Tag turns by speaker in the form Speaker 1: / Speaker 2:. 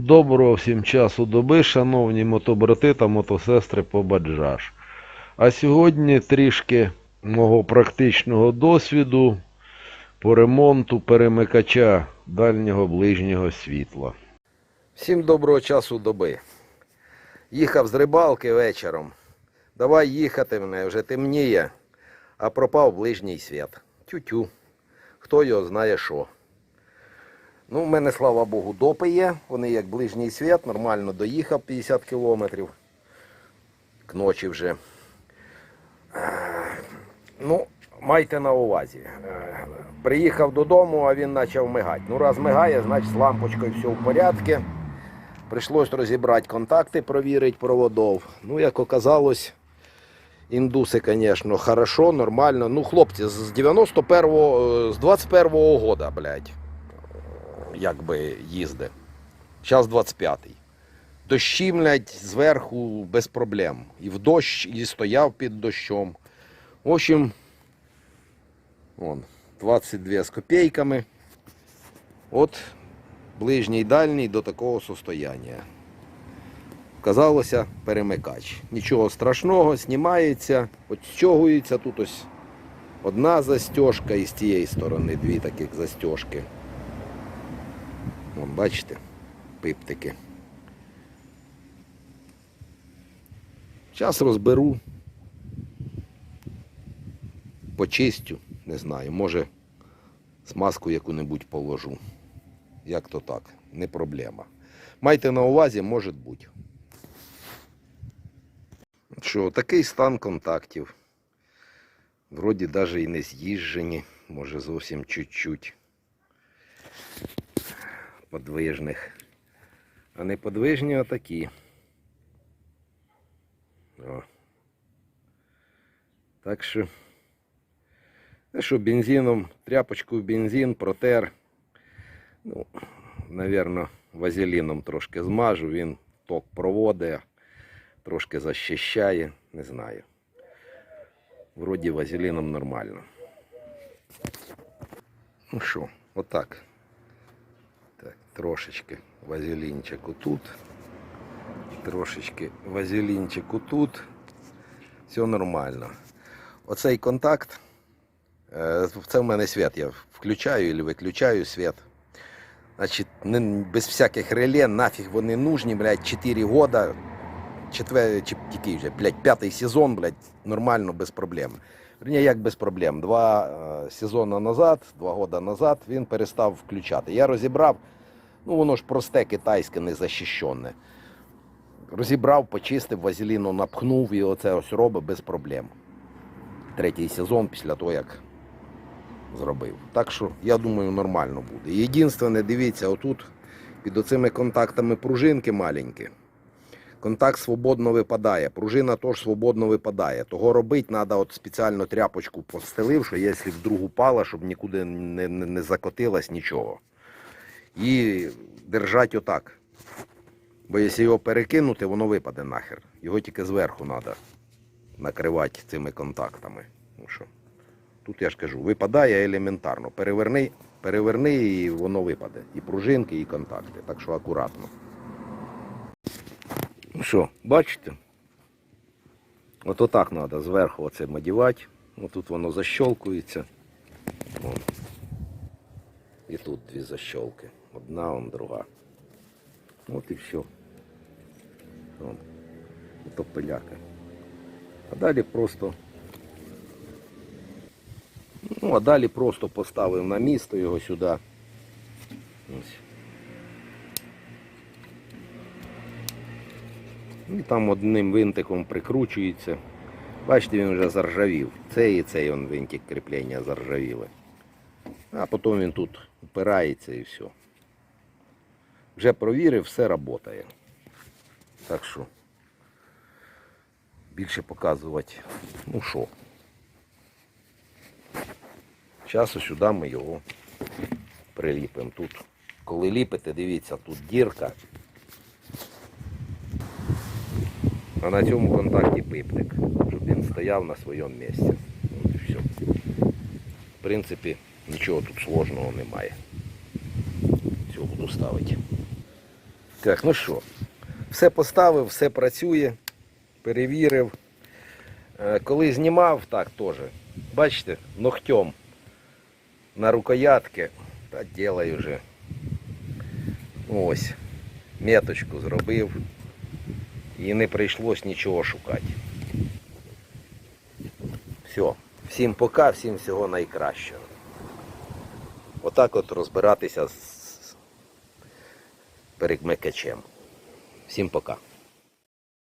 Speaker 1: Доброго всім часу доби, шановні мотобрати та мотосестри по Баджаш. А сьогодні трішки мого практичного досвіду по ремонту перемикача дальнього ближнього світла.
Speaker 2: Всім доброго часу доби. Їхав з рибалки вечором. Давай їхати мене, вже темніє, а пропав ближній світ. Тю-тю. Хто його знає що. Ну, в мене, слава Богу, допи є. Вони як ближній світ, нормально доїхав 50 кілометрів. К ночі вже. Ну, майте на увазі. Приїхав додому, а він почав мигати. Ну, раз мигає, значить з лампочкою все в порядку. Прийшлось розібрати контакти, провірити проводов. Ну, як оказалось, індуси, звісно, хорошо, нормально. Ну, хлопці, з 91-го, е, з 21-го года, блядь, якби їзде. Зараз 25-й. Дощі, блядь, зверху без проблем. І в дощ, і стояв під дощом. В общем, вон, 22 з копійками. От ближній дальній до такого состояння. Казалося, перемикач. Нічого страшного, знімається, відстягується. Тут ось одна застежка і з тієї сторони дві таких застежки. Вон, бачите, пиптики. Зараз розберу, почистю, не знаю, може смазку яку-небудь положу. Як то так, не проблема. Майте на увазі, може бути. Що, такий стан контактів. Вроді навіть і не з'їжджені, може зовсім чуть-чуть подвижних. А неподвижні отакі. О. Так що, ну що, бензином, тряпочку бензин, протер. Ну, навірно, вазеліном трошки змажу, він ток проводить, трошки защищає, не знаю. Вроді вазеліном нормально. Ну що, отак. Трошечки вазелінчику тут. Трошечки вазелінчику тут. Все нормально. Оцей контакт. е, Це в мене світ. Я включаю або виключаю світ. Значить, без всяких реле, нафіг вони нужні, блядь, 4 года. Четвер, чи який вже, блядь, п'ятий сезон, блядь, нормально, без проблем. Верні, як без проблем. Два е, сезони назад, два роки назад він перестав включати. Я розібрав, ну воно ж просте китайське, незахищене. Розібрав, почистив, вазеліну напхнув і оце ось робить без проблем. Третій сезон після того, як зробив. Так що, я думаю, нормально буде. Єдине, дивіться, отут під оцими контактами пружинки маленькі. Контакт свободно випадає, пружина теж свободно випадає. Того робити треба от спеціально тряпочку постелив, що якщо вдруг упала, щоб нікуди не, не, не закотилось нічого. І держати отак. Бо якщо його перекинути, воно випаде нахер. Його тільки зверху треба накривати цими контактами. Ну що, тут я ж кажу, випадає елементарно. Переверни, переверни і воно випаде. І пружинки, і контакти. Так що акуратно. Ну що, бачите? От отак треба зверху оце надівати. Ось тут воно защолкується. І тут дві защолки. Одна, вон друга. От і все. Вон. Ото пиляка. А далі просто. Ну, а далі просто поставив на місто його сюди. Ось. І там одним винтиком прикручується. Бачите, він вже заржавів. Цей і цей он винтик кріплення заржавіли. А потім він тут упирається і все. Вже провірив, все працює. Так що більше показувати. Ну що. Часу сюди ми його приліпимо. Тут, коли ліпите, дивіться, тут дірка. А на цьому контакті пиптик, щоб він стояв на своєму місці. От і все. В принципі, нічого тут сложного немає. Все буду ставити. Так, ну що, все поставив, все працює, перевірив. Е, Коли знімав, так теж. Бачите, ногтем на рукоятки. Та ділаю вже. Ось. Меточку зробив. І не прийшлось нічого шукати. Все. Всім пока, всім всього найкращого. Отак от розбиратися з перекмикачем. Всім пока.